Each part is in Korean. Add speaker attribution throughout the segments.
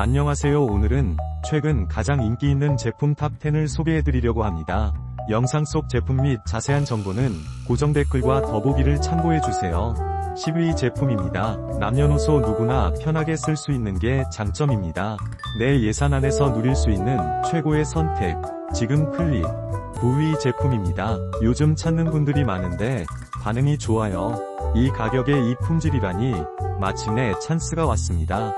Speaker 1: 안녕하세요 오늘은 최근 가장 인기 있는 제품 탑10을 소개해드리려고 합니다. 영상 속 제품 및 자세한 정보는 고정 댓글과 더보기를 참고해주세요. 10위 제품입니다. 남녀노소 누구나 편하게 쓸 수 있는 게 장점입니다. 내 예산 안에서 누릴 수 있는 최고의 선택. 지금 클릭. 9위 제품입니다. 요즘 찾는 분들이 많은데 반응이 좋아요. 이 가격에 이 품질이라니 마침내 찬스가 왔습니다.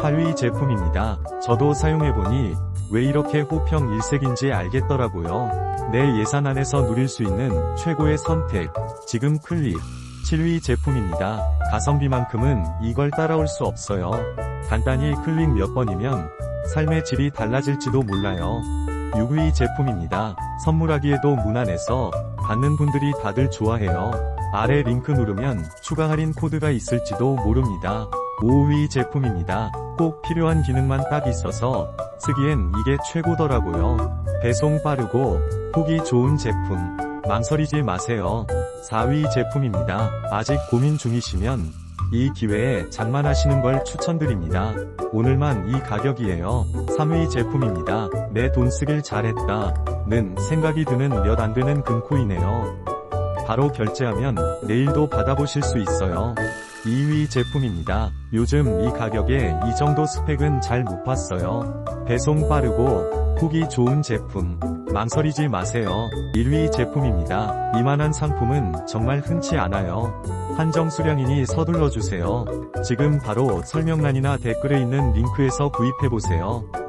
Speaker 1: 8위 제품입니다. 저도 사용해보니 왜 이렇게 호평 일색인지 알겠더라고요. 내 예산 안에서 누릴 수 있는 최고의 선택. 지금 클릭. 7위 제품입니다. 가성비만큼은 이걸 따라올 수 없어요. 간단히 클릭 몇 번이면 삶의 질이 달라질지도 몰라요. 6위 제품입니다. 선물하기에도 무난해서 받는 분들이 다들 좋아해요. 아래 링크 누르면 추가 할인 코드가 있을지도 모릅니다. 5위 제품입니다. 꼭 필요한 기능만 딱 있어서 쓰기엔 이게 최고더라고요. 배송 빠르고 후기 좋은 제품. 망설이지 마세요. 4위 제품입니다. 아직 고민 중이시면 이 기회에 장만하시는 걸 추천드립니다. 오늘만 이 가격이에요. 3위 제품입니다. 내 돈 쓰길 잘했다. 는 생각이 드는 몇 안 되는 금코이네요. 바로 결제하면 내일도 받아보실 수 있어요. 2위 제품입니다. 요즘 이 가격에 이 정도 스펙은 잘 못 봤어요. 배송 빠르고 후기 좋은 제품. 망설이지 마세요. 1위 제품입니다. 이만한 상품은 정말 흔치 않아요. 한정 수량이니 서둘러 주세요. 지금 바로 설명란이나 댓글에 있는 링크에서 구입해보세요.